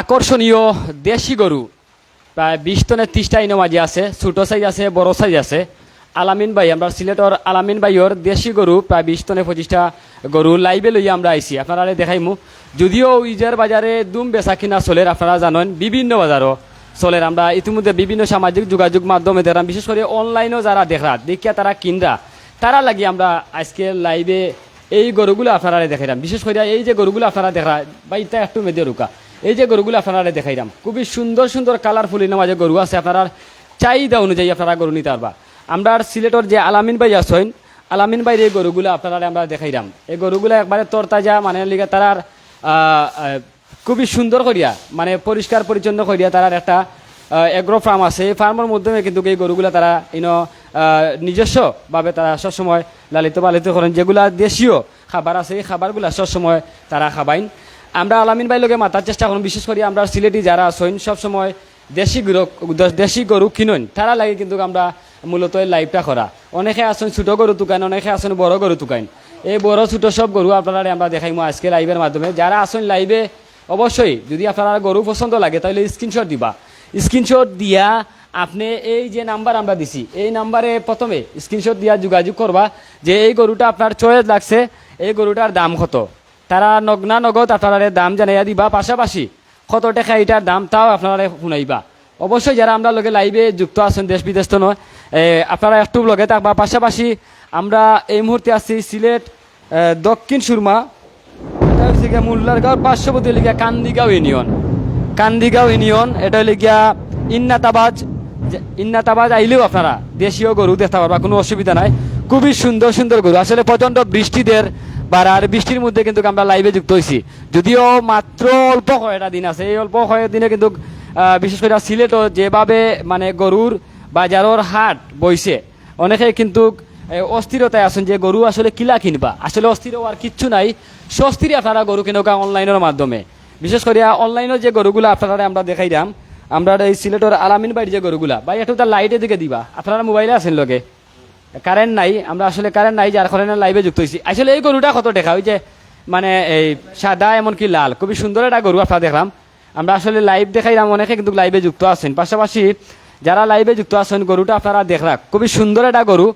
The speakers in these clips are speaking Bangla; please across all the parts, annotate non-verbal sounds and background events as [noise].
আকর্ষণীয় দেশি গরু। প্রায় বিশ টনের ত্রিশটা ইনো মাঝে আছে, ছোটো সাইজ আছে, বড় সাইজ আছে। আলামিন ভাই, আমরা সিলেটর আলামিন ভাইয়র দেশি গরু প্রায় বিশ টনে পঁচিশটা গরু লাইভে লইয়া আমরা আইছি। আপনারা দেখাইমু। যদিও ইজার বাজারে দুম বেচা কিনা চলের আপনারা জানেন, বিভিন্ন বাজারও চলের আমরা ইতিমধ্যে বিভিন্ন সামাজিক যোগাযোগ মাধ্যমে দেখলাম, বিশেষ করে অনলাইনেও যারা দেখরা, দেখিয়া তারা কিনরা। তারা লাগি আমরা আজকে লাইভে এই গরুগুলো আপনারা দেখাইলাম বিশেষ করে এই যে গরুগুলো আপনারা দেখা বা ইটা একটু মেদে রুকা এই যে গরুগুলো আপনারা দেখাইলাম খুবই সুন্দর সুন্দর কালারফুল ইনো মাঝে গরু আছে। আপনার চাহিদা অনুযায়ী আপনারা গরু নিতে পারবা। আমরা সিলেটর যে আলামিন ভাই আছেন আলামিন ভাইয়ের এই গরুগুলো আপনারা আমরা দেখাইলাম এই গরুগুলো একবারে তরতাজা মানে লিগে আহ, খুবই সুন্দর করিয়া মানে পরিষ্কার পরিচ্ছন্ন করিয়া তারার একটা এগ্রো ফার্ম আছে। এই ফার্মের মাধ্যমে কিন্তু এই গরুগুলো তারা ইনো নিজস্বভাবে তারা সবসময় লালিত পালিত করেন যেগুলা দেশীয় খাবার আছে, এই খাবারগুলা সবসময় তারা খাবাইন। আমরা আলামিন ভাই লোকে মাতার চেষ্টা করুন বিশেষ করে আমরা সিলেটি যারা আছেন সবসময় দেশি গরু দেশি গরু কিনুন তারা লাগে কিন্তু আমরা মূলত এই লাইভটা করা অনেকে আছেন ছোটো গরু তুকাইন অনেকে আছেন বড় গরু তুকাইন এই বড়, ছোটো সব গরু আপনারা আমরা দেখাইমো আজকে লাইভের মাধ্যমে। যারা আছেন লাইভে অবশ্যই যদি আপনারা গরু পছন্দ লাগে তাহলে স্ক্রিনশট দিবা। স্ক্রিনশট দিয়া আপনি এই যে নাম্বার আমরা দিছি, এই নাম্বারে প্রথমে স্ক্রিনশট দিয়া যোগাযোগ করবা যে এই গরুটা আপনার চয়েস লাগছে, এই গরুটার দাম কত? তারা নগ্না নগদ আপনারা দাম জানাইয়া দিবা, পাশাপাশি কত টাকা এটার দাম তাও আপনারা শুনাইবা। অবশ্যই যারা আমরা লগে লাইভে যুক্ত আছেন, দেশ বিদেশ তো নয় আপনারা একটু লগে থাকবা। পাশাপাশি আমরা এই মুহূর্তে আছি সিলেট দক্ষিণ সুরমা মোল্লারগাঁও পার্শ্ববর্তী লিগা কান্দিগাঁও ইউনিয়ন কান্দিগাঁও ইউনিয়ন, এটা হলে গিয়া ইন্নাতাবাজ। ইন্নাতাবাজ আইলেও আপনারা দেশীয় গরু দেখতে পারবা, কোনো অসুবিধা নাই। খুবই সুন্দর সুন্দর গরু। আসলে প্রচণ্ড বৃষ্টিদের বা আর বৃষ্টির মধ্যে কিন্তু আমরা লাইভে যুক্ত হয়েছি যদিও মাত্র অল্প কয়েকটা দিন আছে। এই অল্প কয়েক দিনে কিন্তু বিশেষ করে সিলেটও যেভাবে মানে গরুর বাজারের হাট বইছে, অনেকে কিন্তু অস্থিরতায় আছেন যে গরু আসলে কিলা কিনবা। আসলে অস্থির হওয়ার কিচ্ছু নাই। সস্থিরই আপনারা গরু কিনকা অনলাইনের মাধ্যমে। বিশেষ করে অনলাইনের যে গরুগুলো আপনারা আমরা দেখাইলাম আমরা এই সিলেটের আলামিন বাড়ির যে গরুগুলা, ভাই একটু তার লাইটের দিকে দিবা। আপনারা মোবাইলে আছেন লোকে কারেন্ট নাই, আমরা আসলে কারেন্ট নাই, যার কারণে লাইভে যুক্ত হয়েছি আসলে এই গরুটা কত দেখা ওই যে মানে এই সাদা এমনকি লাল, খুবই সুন্দর একটা গরু আপনারা দেখলাম। আমরা আসলে লাইভ দেখাইলাম, অনেকে কিন্তু লাইভে যুক্ত আছেন। পাশাপাশি যারা লাইভে যুক্ত আছেন, গরুটা আপনারা দেখলাম, খুবই সুন্দর একটা গরু।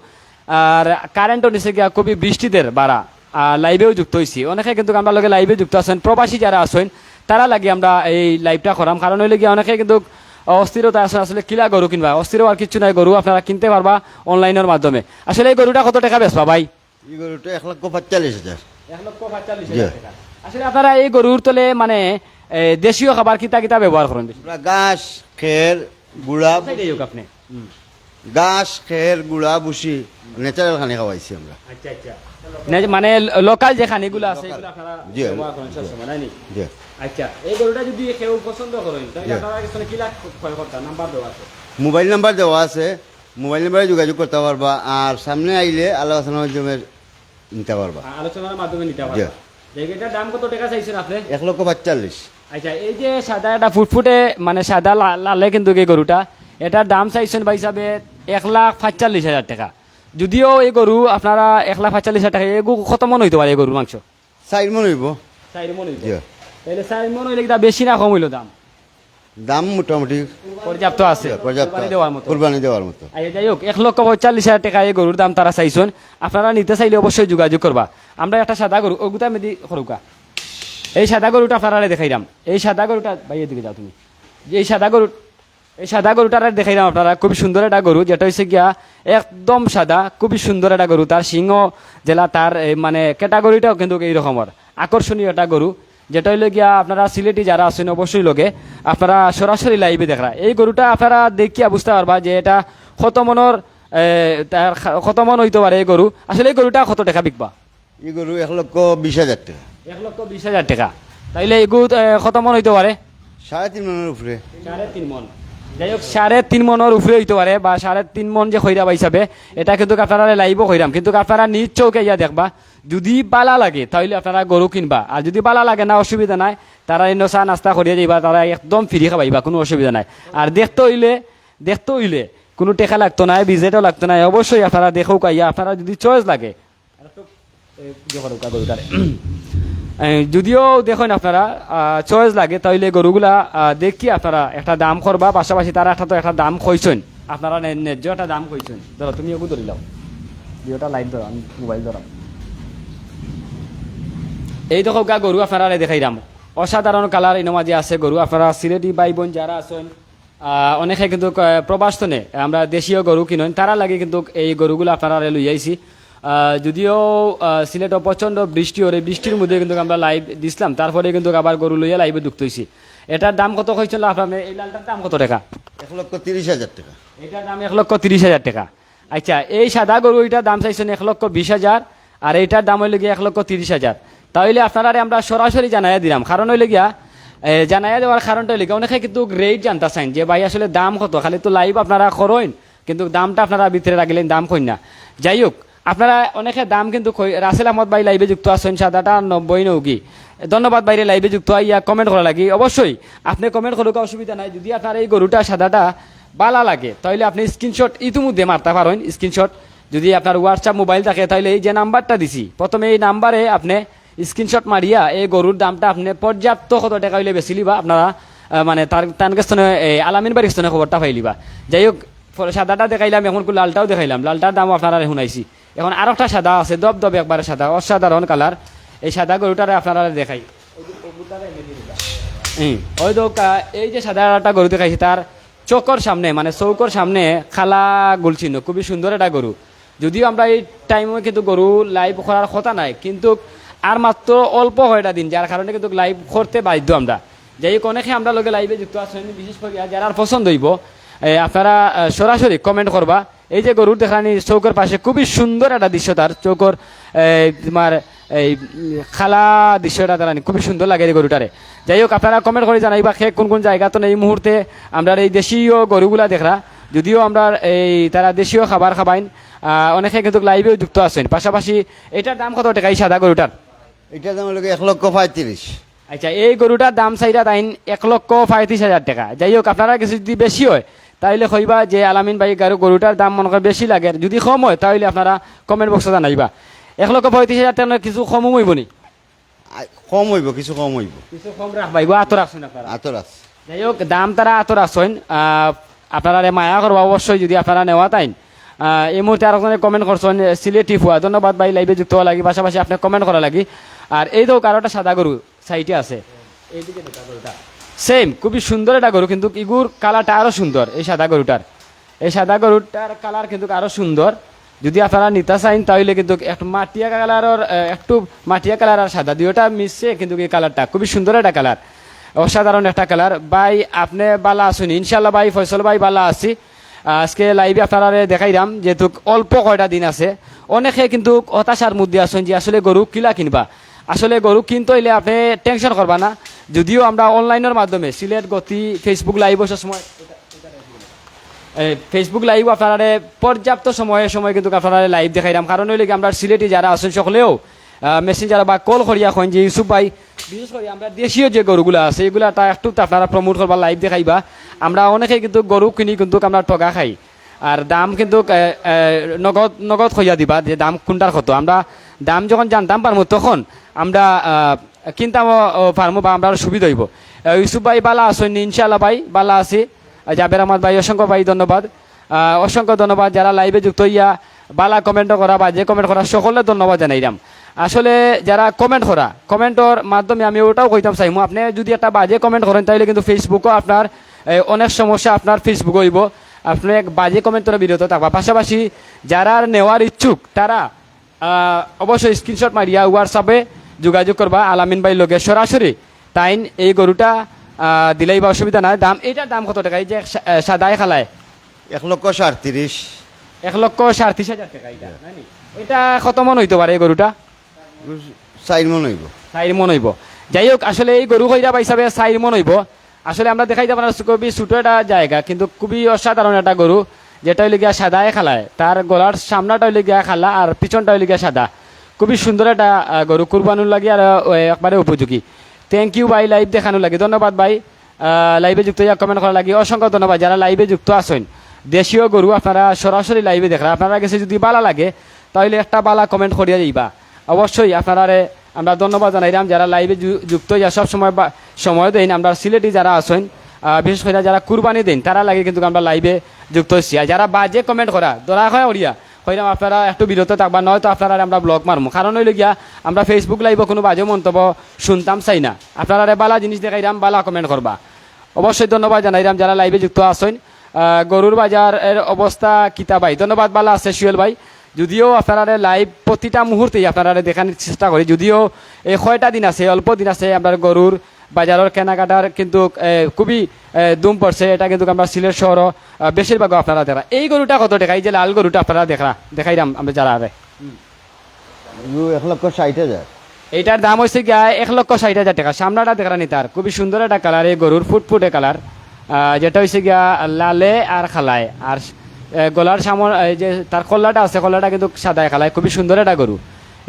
আর কারেন্টও নিচে গিয়া খুবই বৃষ্টিদের বাড়া লাইভেও যুক্ত হয়েছি অনেকে কিন্তু আমরা লগে লাইভে যুক্ত আছেন। প্রবাসী যারা আছেন তারা লাগে আমরা এই লাইভটা করাম। কারণ হইলে গিয়ে অনেকে কিন্তু অস্থিরতা আছে আসলে কিলা গরু কিনবা? অস্থির আর কিছু নাই গরু আপনারা কিনতে পারবা অনলাইনের মাধ্যমে। আসলে এই গরুটা কত টাকা বেচবা ভাই? এই গরুটা এক লক্ষ পঁয়তাল্লিশ হাজার। এক লক্ষ পঁয়তাল্লিশ হাজার টাকা। আসলে আপনারা এই গরুর তলে মানে দেশীয় খাবার কিতা কিতা ব্যবহার করেন? ঘাস খের গুড়া আপনি? ঘাস খের গুড়া বুসি ন্যাচারাল খানি খাওয়াইছি আমরা। আচ্ছা আচ্ছা। মানে লোকাল যে খানিগুলো আছে এগুলো আপনারা। ব্যবহার করেন আচ্ছা এই গরুটা যদি কেউ পছন্দ করেন তাহলে। আপনারা কিলা ক্রয় করতে নাম্বার দেওয়া আছে? মোবাইল নাম্বার দেওয়া আছে। মোবাইল নাম্বারে যোগাযোগ করতে পারবা আর সামনে আইলে আলোচনার মাধ্যমে নিতে পারবা। আ- আলোচনার মাধ্যমে নিতে জি। পারবেন এটার দাম কত টাকা চাইছেন আপনি? এক লক্ষ পঁয়তাল্লিশ আচ্ছা এই যে সাদা একটা ফুটফুটে মানে সাদা লালে কিন্তু এই গরুটা এটার দাম চাইছেন বা হিসাবে এক লাখ পাঁচচল্লিশ হাজার টাকা। যদিও এই গরু আপনারা এক লাখ পাঁচচল্লিশ হাজার টাকা এই গরু কত মন হইতে পারে এই গরুর মাংস? চার মন হইব। চার মন হইতে জি তাহলে চার মন হইলে কিটা বেশি না কম হইল দাম। দাম মোটামুটি পর্যাপ্ত আছে। পর্যাপ্ত দেওয়ার মতো। কোরবানি দেওয়ার মতো। আচ্ছা যাই হোক এক লক্ষ পঁয়তাল্লিশ হাজার টাকা এই গরুর দাম তারা চাইছেন। আপনারা নিতে চাইলে অবশ্যই যোগাযোগ করবা। আমরা একটা সাদা গরু ওগুতা মেদি সরুকা এই সাদা গরুটা আপনারা দেখাইলাম। এই সাদা গরুটা ভাই এদিকে যাও তুমি। যে এই সাদা গরু এই সাদা গরুটা দেখাইলাম আপনারা। খুবই সুন্দর একটা গরু যেটা হচ্ছে গিয়া একদম সাদা খুবই সুন্দর একটা গরু। তার সিংহ জেলা তার মানে ক্যাটাগরিটাও কিন্তু এই রকমের। আকর্ষণীয় একটা গরু। যেটা হইলে গিয়া আপনারা সিলেটি যারা আছেন অবশ্যই লোকে আপনারা সরাসরি লাইভে দেখরা। এই গরুটা আপনারা দেখিয়া বুঝতে পারবা যে এটা কত মনের এ, তার খা- হইতে পারে এই গরু। আসলে এই গরুটা কত টাকা বিকবা? এই গরু এক লক্ষ বিশ হাজার টাকা। এক লক্ষ বিশ হাজার টাকা। তাইলে এই গরু এ, কত মন হইতে পারে? সাড়ে তিন মনের উপরে। সাড়ে তিন মন। যাই হোক সাড়ে তিন মনের উপরে হইতে পারে বা সাড়ে তিন মন যে খৈরাবা হিসাবে এটা কিন্তু আপনারা লাইভ কইরাম কিন্তু আপনারা নিজ চৌকে ইয়া দেখবা যদি বালা লাগে, তাহলে আপনারা গরু কিনবা। আর যদি বালা লাগে না, অসুবিধা নাই। তারা এনে চা নাস্তা করিয়া যাইবা তারা একদম ফ্রি খাবাইবা কোনো অসুবিধা নাই। আর দেখতে হইলে দেখতে হইলে, কোনো টেকা লাগতো না বিজেটও লাগতো না অবশ্যই আপনারা দেখো কাইয়া, আপনারা যদি চয়েস লাগে। যদিও দেখুন আপনারা চয়েস লাগে, তাইলে গরুগুলা দেখি আপনারা একটা দাম করবা পাশাপাশি তারা একটা তো একটা দাম কইছেন আপনারা ন্যায- ন্যায্য একটা দাম কইছেন ধরো তুমি ওগু ধরি লাও। দুটা লাইট ধরো আমি মোবাইল ধরাম এই দেখো গা গরু আপনারা দেখাইলাম অসাধারণ কালার এই মাঝে আছে গরু আপনারা সিলেটি ভাই বোন যারা আছেন অনেকে কিন্তু প্রবাসনে আমরা দেশীয় গরু কিনেন তারা লাগে কিন্তু এই গরুগুলো আপনারা লই আইছি। যদিও আহ, সিলেটে প্রচণ্ড বৃষ্টি ওর বৃষ্টির মধ্যে কিন্তু আমরা লাইভ দিছিলাম তারপরে কিন্তু আবার গরু লইয়া লাইভে ঢুকতে হয়েছি এটার দাম কত হয়েছিল আপনার? এই লালটার দাম কত টাকা? এক লক্ষ তিরিশ হাজার টাকা। এটার দাম এক লক্ষ তিরিশ হাজার টাকা। আচ্ছা এই সাদা গরু এটার দাম চাইছেন এক লক্ষ বিশ হাজার আর এইটার দাম হইলে গিয়ে এক লক্ষ তিরিশ হাজার। তাহলে আপনারা আমরা সরাসরি জানাইয়া দিলাম। কারণ হইলে গিয়া জানাইয়া দেওয়ার কারণটা হইলে গিয়া অনেকে কিন্তু রেট জানতে চাইন যে ভাই আসলে দাম কত? খালি তো লাইভ আপনারা করেন, কিন্তু দামটা আপনারা ভিতরে রাখলেন, দাম কই না। যাই হোক, আপনারা অনেকে দাম কিন্তু রাসেল আহমদ ভাই লাইভে যুক্ত আছেন, সাদাটা নব্বই নৌকি। ধন্যবাদ বাইরে লাইভে যুক্ত হইয়া কমেন্ট করা লাগে। অবশ্যই আপনি কমেন্ট করুক অসুবিধা নাই। যদি আপনার এই গরুটা, সাদাটা বালা লাগে তাহলে আপনি স্ক্রিনশট ইতিমধ্যে মারতে পারেন স্ক্রিনশট যদি আপনার হোয়াটসঅ্যাপ মোবাইল থাকে তাহলে এই যে নাম্বারটা দিছি, প্রথমে এই নাম্বারে আপনি স্ক্রিনশট মারিয়া এই গরুর দামটা আপনি পর্যাপ্ত কত টাকা হইলে বেশি লিবা, আপনারা মানে তার তানকে স্থানে এই আলামিন বাড়ির স্থানে খবরটা পাইলিবা যাই হোক সাদাটা দেখাইলাম, এখন লালটাও দেখাইলাম লালটার দাম আপনারা শুনাইছি। এখন আর একটা সাদা আছে, দব দব একবারে সাদা অসাধারণ কালার এই সাদা গরুটারে আপনারা দেখাই। ওই এই যে সাধারণটা গরু দেখাইছি তার চোখর সামনে মানে চৌকর সামনে খালা গুলছিন্ন খুবই সুন্দর একটা গরু যদিও আমরা এই টাইমে কিন্তু গরু লাইভ করার কথা নাই, কিন্তু আর মাত্র অল্প হয়টা দিন, যার কারণে কিন্তু লাইভ করতে বাধ্য আমরা। যাই অনেকে আমরা লগে লাইভে যুক্ত আছেন বিশেষ করে যারা পছন্দ হইব আপনারা সরাসরি কমেন্ট করবা। এই যে গরুর দেখানি চৌকর পাশে খুবই সুন্দর একটা দৃশ্য তার, চৌকর তোমার, এই, খালা দৃশ্যটা তারা খুবই সুন্দর লাগে এই গরুটারে। যাই হোক, আপনারা কমেন্ট করে জানাইবা খে কোন কোন জায়গা তো এই মুহূর্তে আমরা এই দেশীয় গরুগুলা দেখরা। যদিও আমরা এই তারা দেশীয় খাবার খাবাইন অনেকে কিন্তু লাইভেও যুক্ত আছেন। পাশাপাশি এটার দাম কত টাকা এই সাদা গরুটার? এটার দাম হলো এক লক্ষ পঁয়ত্রিশ। আচ্ছা এই গরুটার দাম চাইরা তাইন এক লক্ষ পঁয়ত্রিশ হাজার টাকা। যাই হোক আপনারা কিছু যদি বেশি হয় তাইলে কইবা যে আলামিন ভাই গারু গরুটার দাম মনে করে বেশি লাগে। যদি কম হয় তাহলে আপনারা কমেন্ট বক্সে জানাইবা। এক লক্ষ পঁয়ত্রিশ হাজার টাকা কিছু কমও হইব নি? কম হইব কিছু কম হইব। কিছু কম রাখবাইব আতর রাখছেন আপনারা। আতর আছে যাই হোক দাম তারা আতর আসছেন আপনারা মায়া করব অবশ্যই যদি আপনারা নেওয়া তাইন। এই মুহূর্তে আর কমেন্ট করছেন সিলেটি ফুয়া ধন্যবাদ ভাই লাইভে যুক্ত হওয়া লাগি পাশাপাশি আপনি কমেন্ট করা লাগি। আর এই তো কারোটা সাদা গরু সাইটে আছে। এইদিকে সেম খুবই সুন্দর একটা গরু কিন্তু ইগুর কালারটা আরও সুন্দর এই সাদা গরুটার। এই সাদা গরুটার কালার কিন্তু আরও সুন্দর। যদি আপনারা নিতে চাইন তাহলে কিন্তু একটু মাটিয়া কালারের একটু মাটিয়া কালার আর সাদা দুইটা মিশছে কিন্তু এই কালারটা খুবই সুন্দর একটা কালার অসাধারণ একটা কালার ভাই আপনি বালা আসুন ইনশাল্লাহ ভাই ফয়সল ভাই বালা আছি। আজকে লাইভে আপনারা দেখাইলাম যেহেতু অল্প কয়টা দিন আছে। অনেকে কিন্তু হতাশার মধ্যে আছেন যে আসলে গরু কিলা কিনবা। আসলে গরু কিনতে হইলে আপনি টেনশন করবা না। যদিও আমরা অনলাইনের মাধ্যমে সিলেট গতি ফেসবুক লাইভ সময় এই ফেসবুক লাইভ আপনারা পর্যাপ্ত সময়ে সময় কিন্তু আপনারা লাইভ দেখাই দেখাইলাম কারণ হইলে কি আমরা সিলেটি যারা আছেন সকলেও মেসেঞ্জার বা কল করিয়া কইন যে, ইউসুফ ভাই, বিশেষ করে আমরা দেশীয় যে গরুগুলো আছে, এগুলা তা একটু আপনারা প্রমোট করবা লাইভ দেখাইবা। আমরা অনেকে কিন্তু গরু কিনি কিন্তু আমরা টগা খাই। আর দাম কিন্তু নগদ নগদ খইয়া দিবা যে দাম কোনটার কত। আমরা দাম যখন জানতাম পারব তখন আমরা কিনতাম পারব বা আমরা সুবিধা হইব। ইউসুফ ভাই, বালা আসেন ইনশাল্লাহ ভাই, বালা আছি। জাবের আহমদ ভাই, অসংখ্য ভাই, ধন্যবাদ। অসংখ্য ধন্যবাদ। যারা লাইভে যুক্ত হইয়া বালা কমেন্ট করা বা যে কমেন্ট করা সকলে ধন্যবাদ জানাইলাম আসলে যারা কমেন্ট করা কমেন্টর মাধ্যমে আমি ওটাও কইতাম চাইমু আপনি যদি একটা বাজে কমেন্ট করেন তাহলে কিন্তু ফেসবুকও আপনার অনেক সমস্যা আপনার ফেসবুক হইব। আপনি এক বাজে কমেন্টরে বিরত থাকবা। পাশাপাশি যারা নেওয়ার ইচ্ছুক তারা অবশ্যই স্ক্রিনশট মারিয়া হোয়াটসঅ্যাপে যোগাযোগ করবা আলামিন ভাই লোকে সরাসরি। তাইন এই গরুটা দিলেই বা অসুবিধা নাই। দাম এটার দাম কত টাকা? এই যে সাদাই খালায়। এক লক্ষ সাড়ত্রিশ এক লক্ষ সাড়ত্রিশ হাজার টাকা এটা? এটা কত মন হইতে পারে এই গরুটা? চার মন হইব। চাইর মন যাই হোক আসলে এই গরু কইরা হিসাবে চাইর মন হইব। আসলে আমরা দেখাই যাব খুবই ছোটো একটা জায়গা, কিন্তু খুবই অসাধারণ একটা গরু, যেটা হইলে গিয়া সাদায় খালায়। তার গলার সামনাটা হইলে গিয়া খালা, আর পিছনটা হইলে গিয়া সাদা। খুবই সুন্দর একটা গরু কুরবানুর লাগে আর একবারে উপযোগী। থ্যাংক ইউ ভাই লাইভ দেখানো লাগে। ধন্যবাদ ভাই। লাইভে যুক্ত হইয়া কমেন্ট করা লাগে। অসংখ্য ধন্যবাদ। যারা লাইভে যুক্ত আছেন, দেশীয় গরু আপনারা সরাসরি লাইভে দেখরা। আপনারা কাছে যদি বালা লাগে, তাহলে একটা বালা কমেন্ট করিয়া যাইবা। অবশ্যই আপনারা আমরা ধন্যবাদ জানাইলাম যারা লাইভে যুক্ত যা সব সময় সময় দেন আমরা সিলেটি যারা আহ, বিশেষ করে যারা কুরবানি দেন তারা লাগে কিন্তু আমরা লাইভে যুক্ত হচ্ছি আর যারা বাজে কমেন্ট করা দরা হয় ওড়িয়া হইলাম আপনারা একটু বিরত থাকবা নয়তো আপনারা আমরা ব্লগ মারমু। কারণ হইল গিয়া আমরা ফেসবুক লাইভে কোনো বাজে মন্তব্য শুনতাম চাই না। আপনারা বালা জিনিস দেখাইলাম বালা কমেন্ট করবা। অবশ্যই ধন্যবাদ জানাইলাম যারা লাইভে যুক্ত আহ, গরুর বাজার এর অবস্থা কিতা ভাই? ধন্যবাদ বালা আছে সুয়েল ভাই। যদিও আপনারা লাইভ প্রতিটা মুহূর্তেই আপনারা দেখানোর চেষ্টা করি। যদিও এই কয়টা দিন আছে অল্প দিন আছে আপনার গরুর বাজারের কেনাকাটার কিন্তু খুবই দুম পড়ছে। এটা কিন্তু আমরা সিলেট শহর বেশিরভাগ আপনারা দেখা। এই গরুটা কত টাকা? এই যে লাল গরুটা আপনারা দেখা দেখাইলাম আমরা যারা আরে। এক লক্ষ ষাট হাজার। এইটার দাম হচ্ছে গিয়া এক লক্ষ ষাট হাজার টাকা। সামনাটা দেখা নি তার। খুবই সুন্দর একটা কালার এই গরুর ফুটফুটে কালার যেটা হচ্ছে গিয়া লালে আর খালায়। আর গলার এই যে তার কল্লাটা আছে কল্লাটা কিন্তু সাদায় খালায় খুবই সুন্দর একটা গরু।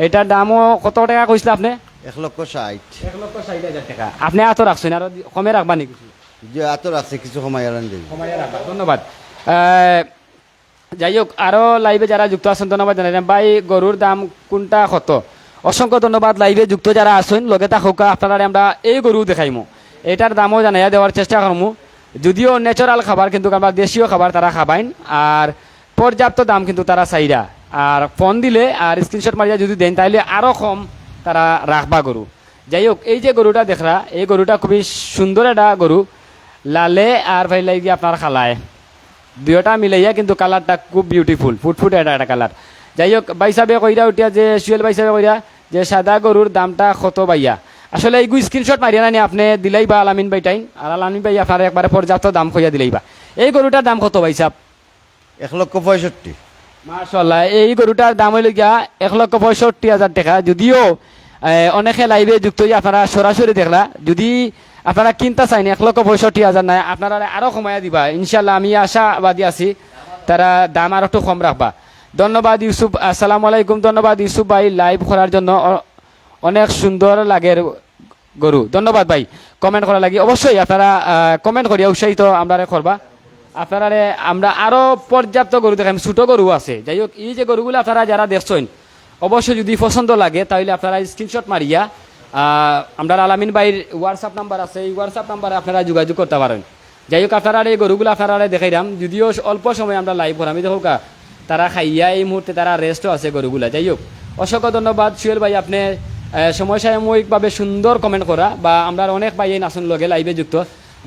এটার দামও কত টাকা কইছিল আপনি? এক লক্ষ ষাট। এক লক্ষ ষাট হাজার টাকা। আপনি এত রাখছেন আর কমে রাখবা নাকি যে এত রাখছে কিছু সময় এলান দেবে ধন্যবাদ। যাই হোক আরও লাইভে যারা যুক্ত আছেন ধন্যবাদ জানাইলাম ভাই গরুর দাম কোনটা কত? অসংখ্য ধন্যবাদ লাইভে যুক্ত যারা আছেন লগে থাকুকা আপনারা আমরা এই গরু দেখাইমু। এটার দামও জানাইয়া দেওয়ার চেষ্টা করমু। যদিও ন্যাচারাল খাবার, কিন্তু আমরা দেশীয় খাবার তারা খাবাইন। আর পর্যাপ্ত দাম কিন্তু তারা চাইরা আর ফোন দিলে আর স্ক্রিনশট মারিয়া যদি দেন তাহলে আরও কম তারা রাখবা গরু যাই হোক এই যে গরুটা দেখরা এই গরুটা খুবই সুন্দর একটা গরু লালে আর ভাই লাগি আপনার খালায়। দুয়োটা মিলাইয়া কিন্তু কালারটা খুব বিউটিফুল ফুটফুট এটা একটা কালার যাই হোক বাইসাবে কইরা উঠিয়া যে সুয়েল বাইসাবে কইরা যে, সাদা গরুর দামটা কত বাইয়া আসলে এইগু স্ক্রিনশট মারিয়া নানি আপনি দিলাই বা আলামিন বাই টাইম আর আলামিন ভাই আপনার একবারে পর্যাপ্ত দাম কইয়া দিলাই বা। এই গরুটার দাম কত বাইসাব এক লক্ষ পঁয়ষট্টি। মার্শাল্লাহ এই গরুটার দাম হইল গিয়া এক লক্ষ পঁয়ষট্টি হাজার টাকা। যদিও অনেকে লাইভে যুক্ত হয়ে আপনারা সরাসরি দেখলা। যদি আপনারা কিনতে চাইনি এক লক্ষ পঁয়ষট্টি হাজার নাই আপনারা আরও কমাইয়া দিবা। ইনশাল্লাহ আমি আশাবাদী আছি তারা দাম আর একটু কম রাখবা। ধন্যবাদ ইউসুফ আসসালামু আলাইকুম। ধন্যবাদ ইউসুফ ভাই লাইভ করার জন্য। অনেক সুন্দর লাগে। গরু ধন্যবাদ ভাই। কমেন্ট করা লাগি অবশ্যই আপনারা কমেন্ট করিয়া উৎসাহিত আমরা করবা আপনারা আমরা আরও পর্যাপ্ত গরু দেখাম ছোট গরু আছে। যাই হোক এই যে গরুগুলো আপনারা যারা দেখছেন অবশ্যই যদি পছন্দ লাগে তাহলে আপনারা স্ক্রিনশট মারিয়া আমরা আলামিন ভাইয়ের হোয়াটসঅ্যাপ নাম্বার আছে। এই হোয়াটসঅ্যাপ নাম্বারে আপনারা যোগাযোগ করতে পারেন। যাই হোক আপনারা এই গরুগুলো আপনারা দেখাইলাম যদিও অল্প সময় আমরা লাইভ করাম দেখো তারা খাইয়া এই মুহূর্তে তারা রেস্টও আছে গরুগুলা যাই হোক অসংখ্য ধন্যবাদ। সুয়েল ভাই আপনি আহ, সময় সাময়িকভাবে সুন্দর কমেন্ট করা বা আমরা অনেক ভাই এই নাচন লগে লাইভে যুক্ত।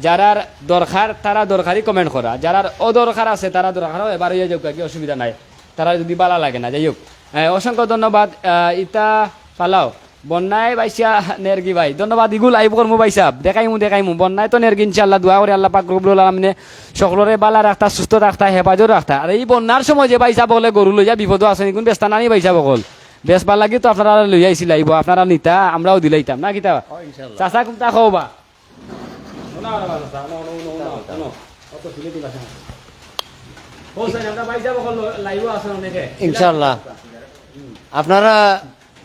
যারার দরকার, তারা দরকারই কমেন্ট করা। যারার অদরকার আছে, তারা দরকার এবার ইয়ে যোগ কি অসুবিধা নাই। তারা যদি বালা লাগে না যাই হোক অসংখ্য ধন্যবাদ। ইতা পালাও। বন্যায় বাইসা নেরগি ভাই। ধন্যবাদ ইগুল আইব করমু বাইসা। দেখাইমু দেখাইমু। বন্যায় তো নেরগি ইনশাল্লাহ দোয়া করে আল্লাহ পাক রবুল আলমিনে সকলরে বালা রাখতা, সুস্থ রাখতা, হেফাজত রাখতা। আর এই বন্যার সময় যে বাইসা বলে গরু লইয়া বিপদ আছে কোন ব্যস্ত নানি বাইসা বকল বেশ ভালো লাগি তো আপনারা লই আইছিল আইব আপনারা নিতা আমরাও দিলাইতাম না কিতা চাচা কুমতা খাওবা? ইনশাল্লাহ। আপনারা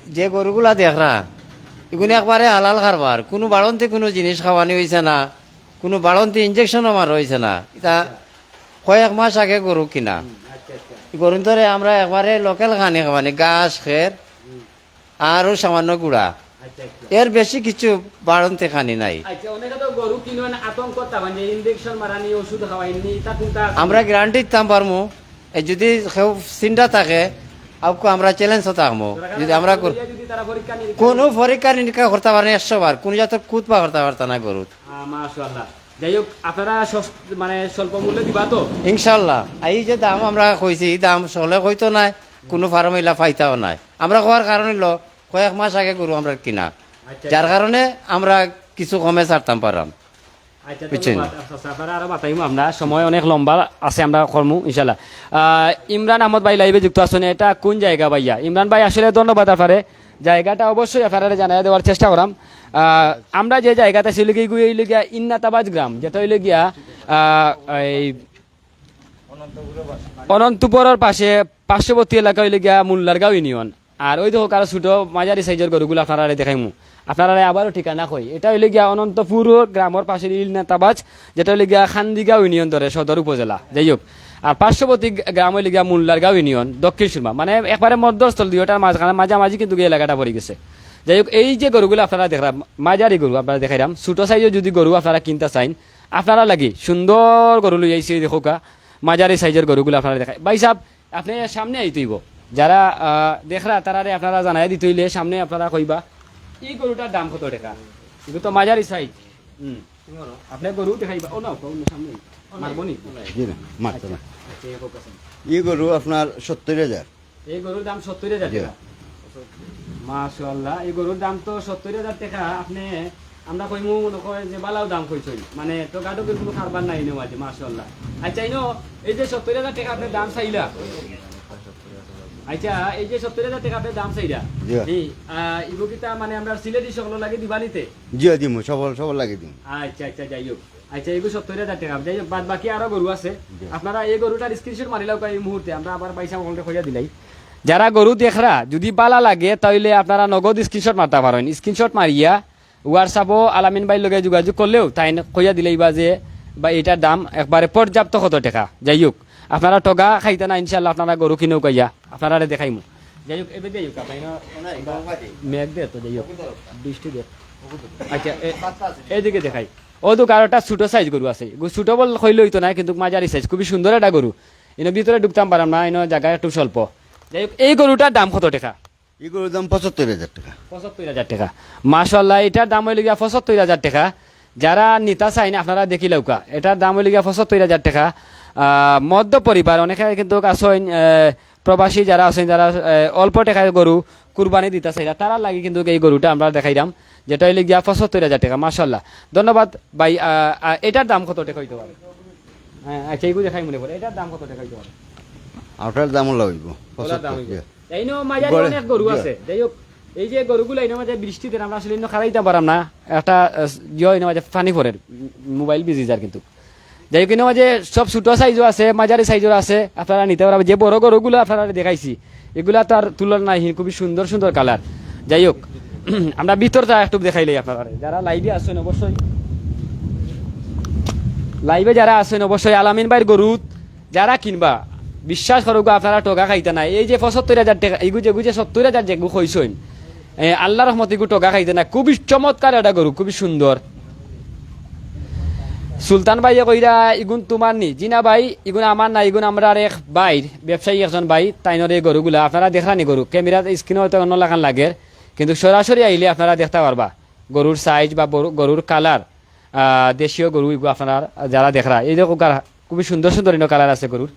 যে গরুগুলা দেখরা এগুলো একবারে হালাল খারবার কোনো বাড়ন্তে কোনো জিনিস খাওয়ানি হয়েছে না। কোনো বাড়ন্তে ইঞ্জেকশন আমার হয়েছে না। এটা কয়েক মাস আগে গরু কিনা। গরুর ধরে আমরা একবারে লোকাল খানি খাওয়ানি গাছ খের আরও সামান্য গুড়া। এর বেশি কিছু বাড়ন্তে খানি নাই। আচ্ছা গরু কোনটা? আমরা গ্যারান্টি দিতাম পারমু। এ যদি কেউ চিন্তা থাকে আপকো আমরা চ্যালেঞ্জ থাকব যদি আমরা কোনো পরীক্ষা নিরীক্ষা করতে পারে একশো বার কোন জাতের কুত পা করতে পারত না গরুত। মাশাআল্লাহ। যাই হোক আপনারা মানে স্বল্প মূল্যে দিবা তো? ইনশাল্লাহ। এই যে দাম আমরা কইছি এই দাম চলে হইতো নাই কোনো ফার্ম ইলা ফাইতাও নাই। আমরা কোয়ার কারণ হইল কয়েক মাস আগে গরু আমরা কিনা। আচ্ছা, যার কারণে আমরা কিছু কমে ছাড়তাম পারাম আচ্ছা। আচ্ছা, আমরা সময় অনেক লম্বা আছে আমরা কর্মু ইনশাল্লাহ। ইমরান আহমদ ভাই লাইভে যুক্ত আছেন এটা কোন জায়গা ভাইয়া? ইমরান ভাই আসলে ধন্যবাদ আপনারে। জায়গাটা অবশ্যই আপনারা জানাই দেওয়ার চেষ্টা করাম। আমরা যে জায়গাতে ছিল কি হইল গিয়া ইন্নাতাবাজ গ্রাম, যেটা হইল গিয়া এই অনন্তপুরের পাশে পার্শ্ববর্তী এলাকা হইলে গিয়া মুল্লারগাঁও ইউনিয়ন। আর ওই দেখো কারও ছোট মাঝারি সাইজের গরুগুলো আপনারা দেখাইমু। আপনারা আবারও ঠিকানা কই। এটা হইলে গিয়া অনন্তপুর গ্রামের পাশে ইল নেতাবাজ যেটা হইলে গিয়া খান্দিগাঁও ইউনিয়ন ধরে সদর উপজেলা। যাই হোক আর পার্শ্ববর্তী গ্রাম হইলে গিয়া মুল্লারগাঁও ইউনিয়ন দক্ষিণ সুরমা। মানে একবারে মধ্যস্থল দুইটার মাঝখানে মাঝামাঝি কিন্তু এলাকাটা পড়ে গেছে। যাই হোক এই যে গরুগুলো আপনারা দেখলাম মাঝারি গরু আপনারা দেখাইলাম ছোট সাইজের যদি গরু আপনারা কিনতে চাইন আপনারা লাগি সুন্দর গরু লই আইসি দেখোকা মাঝারি সাইজের গরুগুলো আপনারা দেখাই। ভাই সাহেব আপনি সামনে আই আইতেইব যারা দেখরা তারারে আপনারা জানাই দিতে হইলে সামনে আপনারা কইবা এই গরুটার দাম কত টাকা? এগুলো তো মাঝারি সাইজ হুম। আপনি গরু দেখাইবা। ও না সামনে মারবনি জি না মারতো না। আচ্ছা, এই গরু আপনার সত্তর হাজার। এই গরুর দাম সত্তর হাজার টাকা। মাশাল্লাহ এই গরুর দাম তো সত্তর হাজার টাকা। আপনি আমরা কইমু মনে যে বালাও দাম কইছই। মানে তো গাডকের কোনো খারবার নাই নো মাশাল্লাহ আচ্ছা ইনো এই যে সত্তর হাজার টাকা আপনি দাম চাইলা। আচ্ছা এই যে সত্তর হাজার টাকা আপনি দাম চাইলা। জি। ইবুকিতা মানে আমরা সিলেটি সকল লাগে দিবানিতে জিও দিমু সবল সবল লাগি দিম। আচ্ছা আচ্ছা যাই হোক। আচ্ছা এগুলো সত্তর হাজার টাকা যাই বাদ বাকি আরও গরু আছে। আপনারা এই গরুটার স্ক্রিনশট মারিলাও এই মুহূর্তে আমরা আবার পয়সা ওখানে খোঁজা দিলাই। যারা গরু দেখরা যদি বালা লাগে তাহলে আপনারা নগদ স্ক্রিনশট মারতে পারেন স্ক্রিনশট মারিয়া হোয়াটসঅ্যাপও আলামিন ভাইয়ের লগে যোগাযোগ করলেও তাই খোঁজা দিলেই বা যে বা এটার দাম একবারে পর্যাপ্ত কত টাকা। যাই হোক আপনারা টগা খাইতে না ইনশাল্লাহ আপনারা গরু কিনেও কাইয়া আপনারা দেখাইমু যাই হোক এবার যাই হোক মেঘ দে তো যাই হোক বৃষ্টি দে। আচ্ছা এ- এইদিকে দেখাই। ও তো কারোটা ছোট সাইজ গরু আছে। ছোট বল হইলে হইতো না কিন্তু মাঝারি সাইজ খুবই সুন্দর একটা গরু। এনে ভিতরে ঢুকতাম পারাম না এনে জায়গা একটু স্বল্প। যাই এই গরুটার দাম কত টাকা? এই গরুর দাম পঁচাত্তর হাজার টাকা। পঁচাত্তর হাজার টাকা। মাসাল্লাহ এটার দাম হইলে গিয়া পঁচাত্তর হাজার টাকা। যারা নিতা চাই না আপনারা দেখি লৌকা এটার দাম হইলে গিয়া পঁচাত্তর হাজার টাকা। মধ্য পরিবার অনেকে কিন্তু আছেন প্রবাসী যারা আছেন যারা অল্প টাকায় গরু কুরবানি দিতে চাইরা তারা লাগে কিন্তু এই গরুটা আমরা দেখাইলাম। যেটা হইলে গিয়া পঁচাত্তর হাজার টাকা মাসাল্লাহ ধন্যবাদ। ভাই এটার দাম কত টাকা হইতে পারে? হ্যাঁ আচ্ছা এইগুলো দেখাই মনে করে এটার দাম কত টাকা হইতে পারে? আপনার লাগবে দাম হইবে। জি। এইনো মাঝারি অনেক গরু আছে। যাই হোক এই যে গরুগুলো এনে মাঝে বৃষ্টিতে আমরা আসলে খারাইতে পারাম না। একটা জিও এনে মাঝে পানি পড়ে মোবাইল বিজি যার কিন্তু। যাই হোক এনে মাঝে সব ছোট সাইজও আছে মাঝারি সাইজও আছে। আপনারা নিতে পারবেন যে বড় গরুগুলো আপনারা দেখাইছি এগুলা তার তুলনা নাই খুবই সুন্দর সুন্দর কালার। যাই হোক [clears throat] আমরা ভিতরটা একটু দেখাইলাই আপনারা। যারা লাইভে আসছেন অবশ্যই লাইভে যারা আছেন অবশ্যই আলামিন ভাইয়ের গরু যারা কিনবা, বিশ্বাস করুক আপনারা টকা খাইতে নাই। এই যে পঁচাত্তর হাজার টাকা এইগু যেগু যে সত্তর হাজার যেগু কইসইন আল্লাহ রহমত এগু টকা খাইতে না খুবই চমৎকার এটা গরু, খুবই সুন্দর। সুলতান ভাই কইরা, ইগুন তোমার নি? জিনা ভাই, ইগুন আমার না, ইগুন আমরা এক বাইর ব্যবসায়ী একজন ভাই, তাইনর এই গরুগুলা, আপনারা দেখলানি গরু। ক্যামেরাতে স্ক্রিনে হয়তো অন্য লাগান লাগে। কিন্তু সরাসরি আইলে আপনারা দেখতে পারবা, গরুর সাইজ বা গরুর কালার দেশীয় গরু এগুলো আপনারা যারা দেখরা এই দেখো খুবই সুন্দর সুন্দর কালার আছে গরুর।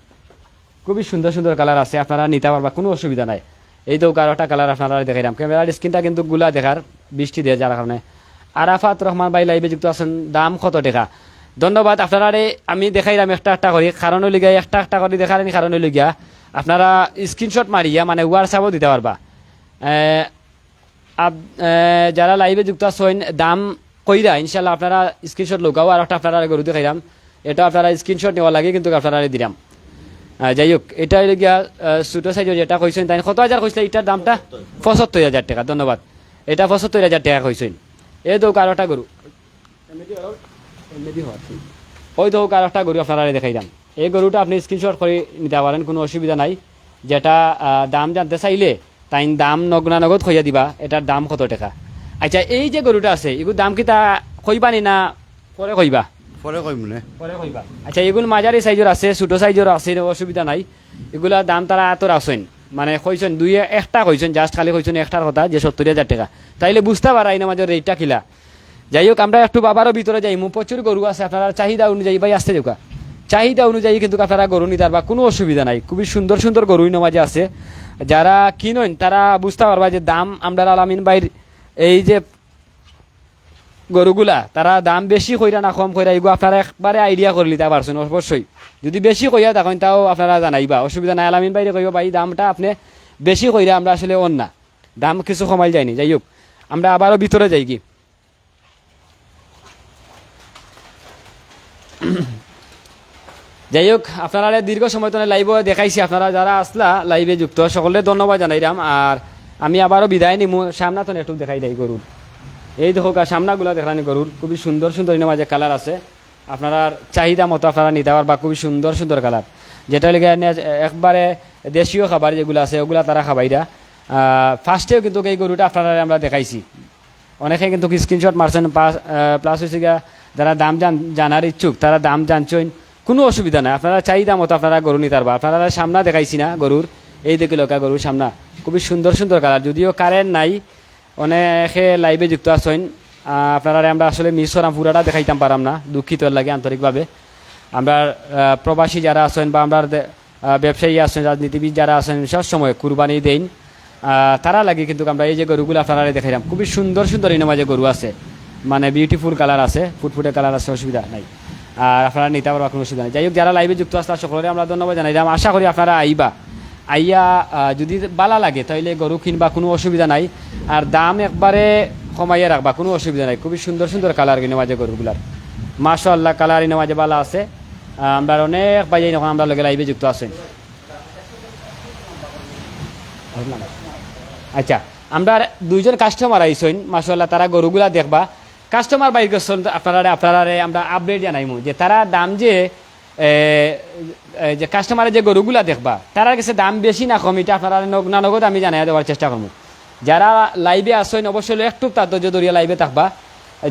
খুবই সুন্দর সুন্দর কালার আছে, আপনারা নিতে পারবা, কোনো অসুবিধা নাই। এই তো কারোটা কালার আপনারা দেখাইলাম ক্যামেরার স্ক্রিনটা কিন্তু গুলা দেখার বৃষ্টি দিয়ে যার কারণে। আরাফাত রহমান ভাই লাইভে যুক্ত আছেন, দাম কত টাকা? ধন্যবাদ, আপনারা আমি দেখাইলাম একটা একটা করে, কারণ গিয়া একটা একটা করে দেখার কারণ হইলে গিয়া, আপনারা স্ক্রিনশট মারিয়া মানে হোয়াটসঅ্যাপও দিতে পারবা। যারা লাইভে যুক্ত আছেন দাম কইরা ইনশাল্লাহ আপনারা স্ক্রিনশট লোকাও আর একটা আপনারা গরু দেখাইলাম এটা আপনারা স্ক্রিনশট নেওয়া লাগে, কিন্তু আপনারা দিলাম যাই হোক, এটা গিয়া ছোটো সাইজের যেটা কইছেন তাই কত হাজার কইছিল এটার দামটা পঁচাত্তর হাজার টাকা, ধন্যবাদ। এটা পঁচাত্তর হাজার টাকা কইছেন এই তো কারোটা গরু। ওই তো কারোটা গরু আপনারা দেখাইলাম এই গরুটা আপনি স্ক্রিনশট করে নিতে পারেন, কোনো অসুবিধা নাই। যেটা দাম জানতে চাইলে তাই দাম নগনা নগদ খইয়া দিবা এটার দাম কত টাকা। আচ্ছা এই যে গরুটা আছে এগুলো দাম কি তা কইবানি না পরে কইবা পরে কই মনে পরে কইবা আচ্ছা এগুলো মাঝারি সাইজের আছে ছোট সাইজের আছে অসুবিধা নাই। এগুলা দাম তারা এতর আছেন। মানে কইছেন দুই একটা কইছেন জাস্ট খালি কইছেন একটার কথা যে সত্তর হাজার টাকা। তাইলে বুঝতে পারা এই মাঝে রেটটা কিলা। যাই হোক আমরা একটু বাবারও ভিতরে যাই মু প্রচুর গরু আছে আপনারা চাহিদা অনুযায়ী ভাই আসতে দেখা চাহিদা অনুযায়ী কিন্তু আপনারা গরু নিতে পারবা কোনো অসুবিধা নাই। খুবই সুন্দর সুন্দর গরু ইনো মাঝে আছে। যারা কিনেন, তারা বুঝতে পারবা যে দাম আমরা আলামিন ভাইয়ের এই যে গরুগুলা, তারা দাম বেশি কইরা না কম কইরা এগুলো আপনারা একবারে আইডিয়া করে নিতে পারছেন অবশ্যই। যদি বেশি কইয়া তখন তাও আপনারা জানাইবা। অসুবিধা নাই, আলামিন বাইরে কইবা, ভাই, দামটা আপনি বেশি কইরা আমরা আসলে অন না। দাম কিছু কমাই যায়নি, যাই হোক, আমরা আবারও ভিতরে যাই কি। যাই হোক আপনারা দীর্ঘ সময় তো লাইভ দেখাইছি, আপনারা যারা আসলা লাইভে যুক্ত সকলে ধন্যবাদ জানাইলাম আর আমি আবারও বিদায় নিমু সামনা তো একটু দেখাই দেয় গরুর। এই দেখো গা, সামনাগুলো দেখানি গরুর। খুবই সুন্দর সুন্দর মাঝে কালার আছে। আপনারা চাহিদা মতো আপনারা নিতে পারবা, খুবই সুন্দর সুন্দর কালার যেটা লেগে একবারে দেশীয় খাবার যেগুলো আছে, ওগুলা তারা খাবাইরা ফার্স্টেও কিন্তু এই গরুটা আপনারা আমরা দেখাইছি। অনেকে কিন্তু স্ক্রিনশট মারছেন প্লাস হয়েছে যারা দাম জান জানার ইচ্ছুক, তারা দাম জানছেন কোনো অসুবিধা নাই। আপনারা চাহিদা মতো আপনারা গরু নিতে পারবা। আপনারা সামনা দেখাইছি না গরুর। এই দেখে লোকা গরুর সামনা। খুবই সুন্দর সুন্দর কালার যদিও কারেন্ট নাই, অনেকে লাইভে যুক্ত আছেন। আপনারা আমরা আসলে মিস করাম পুরাটা দেখাইতাম পারাম না। দুঃখিত লাগে আন্তরিকভাবে। আমরা প্রবাসী যারা আছেন বা আমরা ব্যবসায়ী আছেন, রাজনীতিবিদ যারা আছেন, সব সময় কুরবানি দেন। তারা লাগে কিন্তু আমরা এই যে গরুগুলো আপনারা দেখাইলাম। খুবই সুন্দর সুন্দর এই মাঝে গরু আছে। মানে বিউটিফুল কালার আছে, ফুটফুটে কালার আছে, অসুবিধা নাই। আর আপনারা নিতে পারবা কোনো অসুবিধা নেই। যাই হোক, যারা লাইভে যুক্ত আসতে সকলে আমরা ধন্যবাদ জানাইলাম আশা করি আপনারা আইবা। আইয়া যদি বালা লাগে, তাইলে গরু কিনবা, কোনো অসুবিধা নাই। আর দাম একবারে কমাইয়া রাখবা, কোনো অসুবিধা নাই। খুবই সুন্দর সুন্দর কালার কিনে মাঝে গরুগুলার। মাশাল্লাহ কালার ইনে মাঝে বালা আছে। আমরা অনেক বাজে যখন আমরা লগে লাইভে যুক্ত আছেন আচ্ছা আমরা দুইজন কাস্টমার আইসইন। মাশাল্লাহ তারা গরুগুলা দেখবা। কাস্টমার করছেন আপনারা আপনারা আমরা আপডেট জানাইমু যে তারা দাম যে যে কাস্টমারের যে গরুগুলা দেখবা তারা কাছে দাম বেশি না কম, এটা আপনারা না নগদ আমি জানাই দেওয়ার চেষ্টা করব যারা লাইভে আসেন অবশ্যই একটু তার ধৈর্য ধরিয়া লাইভে থাকবা।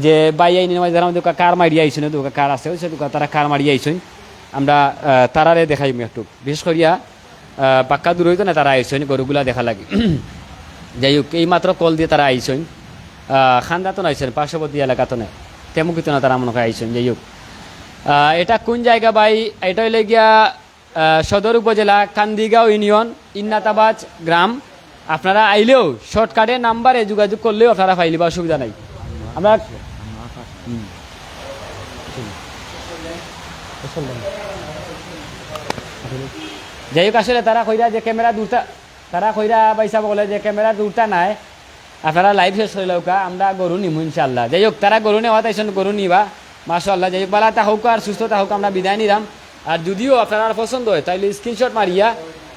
যে বাই আইনি যারা আমাদের কার মারিয়া আইসুন দোকা কার আছে ওই দোকা তারা কার মারিয়া আইসুন আমরা তারারে দেখাইমু একটু। বিশেষ করিয়া পাক্কা দূর হইতো না তারা আইসুন গরুগুলা দেখা লাগে। [clears throat] যাই হোক এই মাত্র কল দিয়ে তারা আইসেন খান্দাতো আইসেন পার্শ্ববর্তী এলাকাতো নাই। তেমুকিতো না তারা মনে হয় আইসেন যাই হোক। এটা কোন জায়গা ভাই? এটা হইলে গিয়া সদর উপজেলা, কান্দিগাঁও ইউনিয়ন, ইন্নাতাবাজ গ্রাম। আপনারা আইলেও শর্টকাটে নাম্বারে যোগাযোগ করলেও আপনারা পাইলিবা অসুবিধা নাই। আমরা যাই হোক, আসলে তারা কইরা যে ক্যামেরা দূরটা তারা কইরা বাইসা বলে যে ক্যামেরা দূরটা নাই। আপনারা লাইভ শেষ করে লৌকা আমরা গরু নিমু ইনশাল্লাহ যাই হোক, তারা গরু নেওয়া তাইছেন গরু নিবা মাশাল্লাহ যাই হোক বালাটা হোক আর সুস্থতা হোক, আমরা বিদায় নিলাম। আর যদিও আপনার পছন্দ হয়, তাইলে স্ক্রিনশট মারিয়া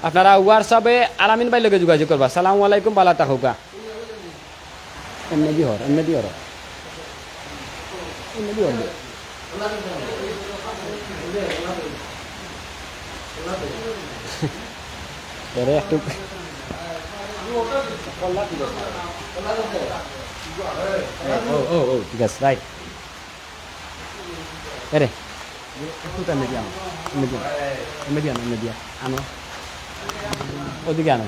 আপনারা হোয়াটসঅ্যাপে আলামিন ভাই লগে যোগাযোগ করবা। সালামু আলাইকুম বালাটা হোকা এমনি হর এমনি হর। এমনি [laughs] একটু ও ও ও ঠিক আছে রাইট এরে একটু টাইমে দিয়ে আনো এমনি দিয়ে এমনি দিয়ে এমনি দিয়ে আনো ওদিকে আনো